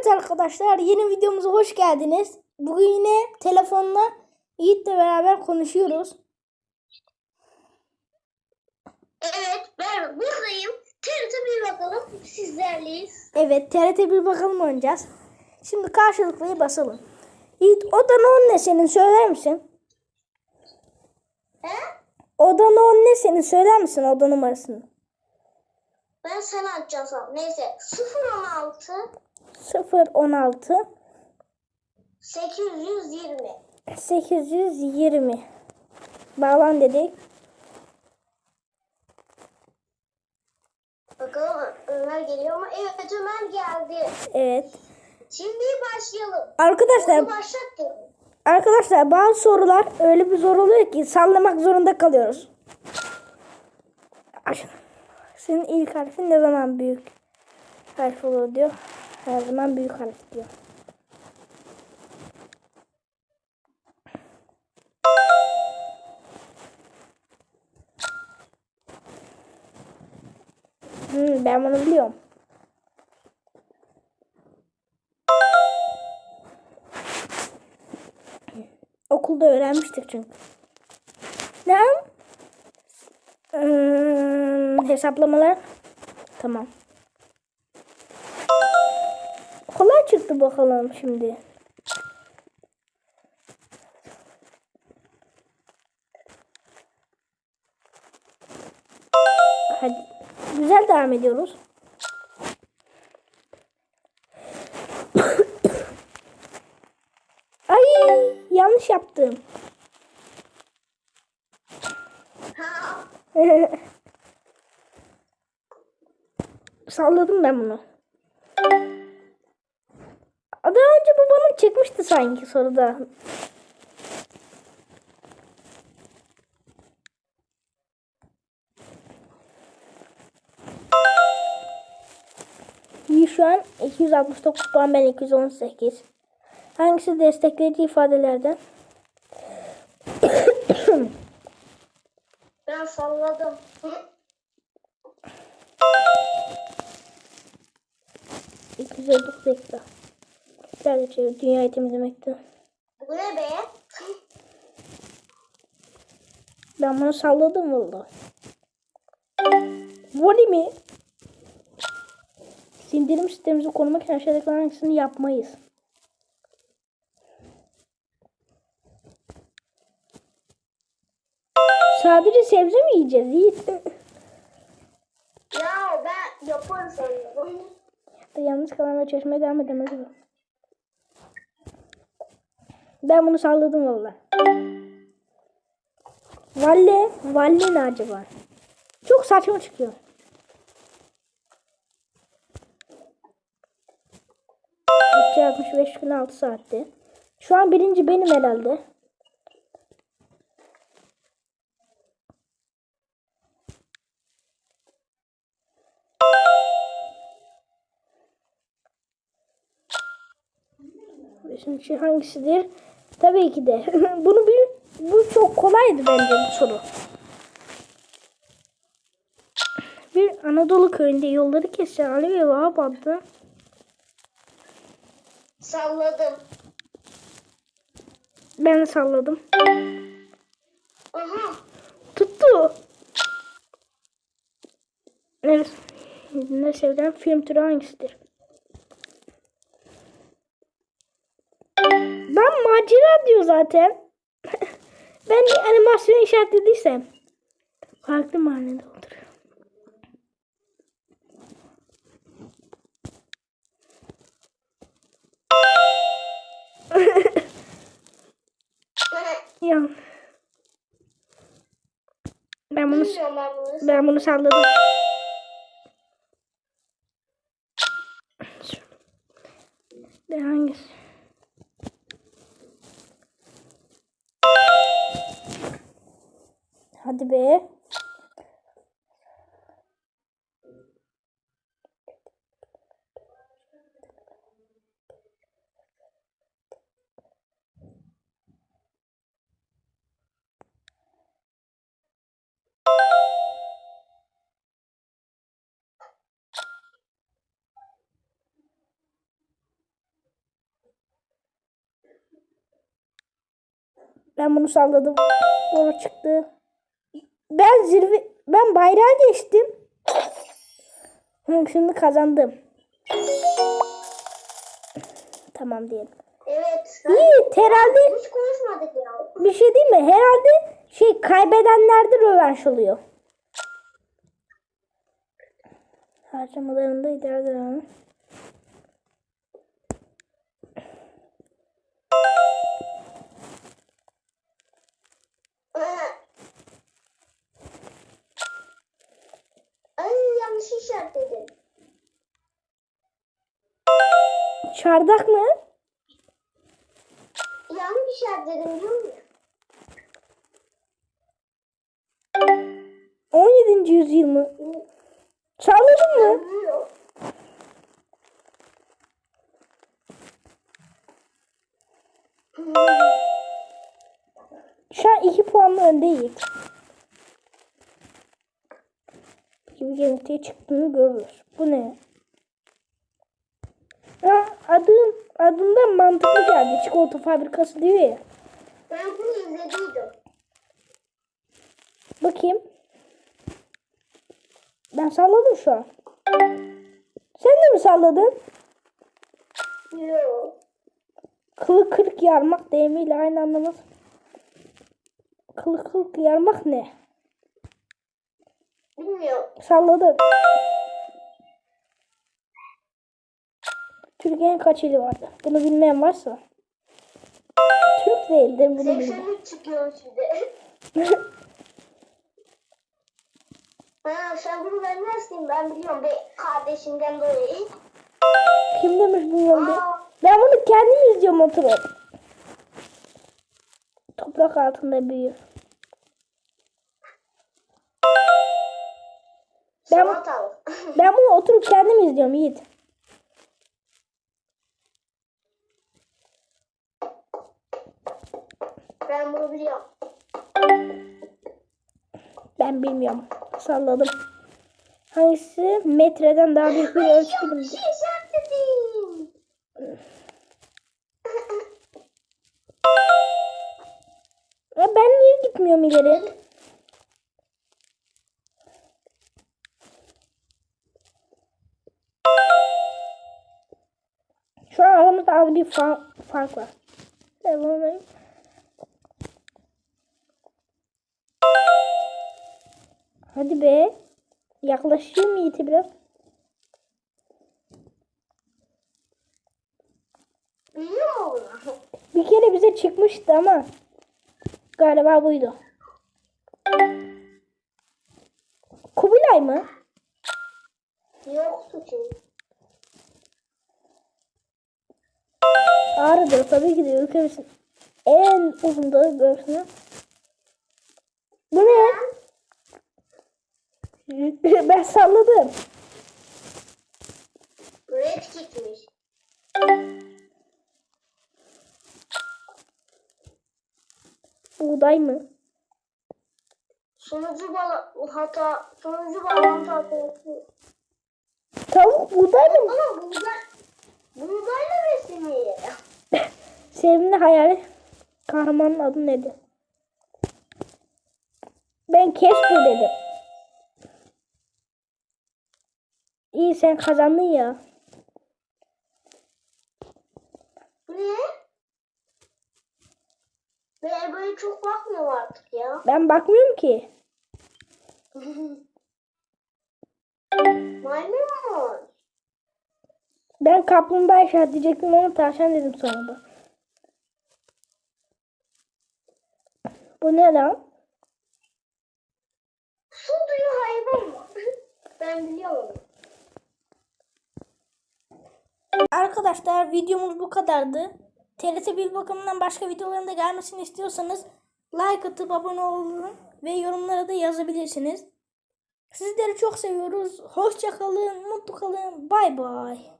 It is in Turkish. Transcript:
Evet arkadaşlar yeni videomuza hoş geldiniz. Bugün yine telefonla Yiğit'le beraber konuşuyoruz. Evet ben buradayım. TRT bir bakalım sizlerleyiz. Evet TRT bir bakalım oynayacağız. Şimdi karşılıklıya basalım. Yiğit odanın ne senin söyler misin? He? Odanın ne senin söyler misin oda numarasını? Ben sana açacağım sana. Neyse 016 016 820. 820 Bağlan dedik. Bakalım Ömer geliyor mu? Evet Ömer geldi. Evet. Şimdi başlayalım. Arkadaşlar Onu. Arkadaşlar bazı sorular öyle bir zor oluyor ki sallamak zorunda kalıyoruz. Senin ilk harfin ne zaman büyük harf olur diyor. Her zaman büyük harf diyor. Hmm, ben bunu biliyorum. Okulda öğrenmiştik çünkü. Ne? Hmm, hesaplamalar. Tamam. Çıktı bakalım şimdi. Hadi. Güzel devam ediyoruz. Ay yanlış yaptım. Salladım ben bunu. Daha önce bu bana çekmişti sanki soruda. İyi şu an 269 puan ben 218. Hangisi destekleyici ifadelerden? ben salladım. İki yüz bekle. Nerede çevir? Dünyayı temizlemekte. Bu ne be? Ben bunu salladım valla. Voli mi? Sindirim sistemimizi korumak için aşağıdakilerden hangisini yapmayız? Sadece sebze mi yiyeceğiz? Yiğit. Ya ben yaparım sandım. Yalnız kalan ve çalışmaya devam edemez bu. Ben bunu salladım valla. Valle, valle ne acaba? Çok saçma çıkıyor. Bütçe 65 gün 6 saatte. Şu an birinci benim herhalde. Şimdi hangisidir? Tabii ki de. Bunu bir bu çok kolaydı bence bu soru. Bir Anadolu köyünde yolları kesen Ali ve Vahap adlı Salladım. ben salladım. Aha. Tuttu. Evet. Ne sevilen film türü hangisidir? Ben macera diyor zaten. ben animasyon işaretlediysem farklı manada olur. Ya. Ben bunu. ben bunu salladım. Hadi be. Ben bunu salladım. Doğru çıktı. Ben zirve ben bayrağı geçtim. Hı, Şimdi kazandım. Tamam diyelim. Evet. İyi herhalde Hiç konuşmadık ya. bir şey değil mi? Herhalde şey kaybedenlerde rövanş oluyor. Harcamalarında ilerleyelim. Ay Çardak mı? Yanlış işaretledim biliyor musun? 17. yüzyıl mı? Salladın mı? Şu an 2 puanla öndeyim. Gibi görüntüye çıktığını görürüz. Bu ne? Ha, adım, adından mantıklı geldi. Çikolata fabrikası diyor ya. Ben bunu izlediydim. Bakayım. Ben salladım şu an. Sen de mi salladın? Yok. Kılı kırk yarmak deyimiyle aynı anlamaz. Kılı kırk yarmak ne? Bilmiyorum. Salladım. Türkiye'nin kaç ili vardı? Bunu bilmeyen varsa. Türk değildir bunu bilmeyen. 83 çıkıyor şimdi. ha sen bunu vermezsin ben biliyorum be kardeşimden dolayı. Kim demiş bilmiyorum Ben bunu kendim izliyorum oturup. Toprak altında büyüyor. Ben, ben bunu oturup kendim izliyorum Yiğit. Ben bunu biliyorum. Ben bilmiyorum. Salladım. Hangisi metreden daha büyük bir ölçü Bir bilimdi? şey. Ya ben niye gitmiyorum ileri? Şu an aramızda az bir fa- fark var. Ben bunu- Hadi be. Yaklaşayım Yiğit'e biraz. Bir kere bize çıkmıştı ama galiba buydu. Kubilay mı? Yoktu çünkü. Ağrı'dır tabii ki de ülkemizin en uzun dağı göğsünü. Bu ne? ben salladım. Red gitmiş. Buğday mı? Sunucu bala hata sunucu bağlantı hatası. Tavuk buğday mı? Ama buğday buğdayla besleniyor. Sevimli hayali kahramanın adı nedir? Ben Casper dedim. İyi sen kazandın ya. Ne? Ve böyle çok bakmıyor artık ya. Ben bakmıyorum ki. Maymun mu? Ben kaplumbağa işaretleyecektim ama tavşan dedim sonra da. Bu ne lan? Su duyu hayvan mı? ben biliyorum. Arkadaşlar videomuz bu kadardı. TRT bir bakımından başka videoların da gelmesini istiyorsanız like atıp abone olun ve yorumlara da yazabilirsiniz. Sizleri çok seviyoruz. Hoşça kalın, mutlu kalın. Bay bay.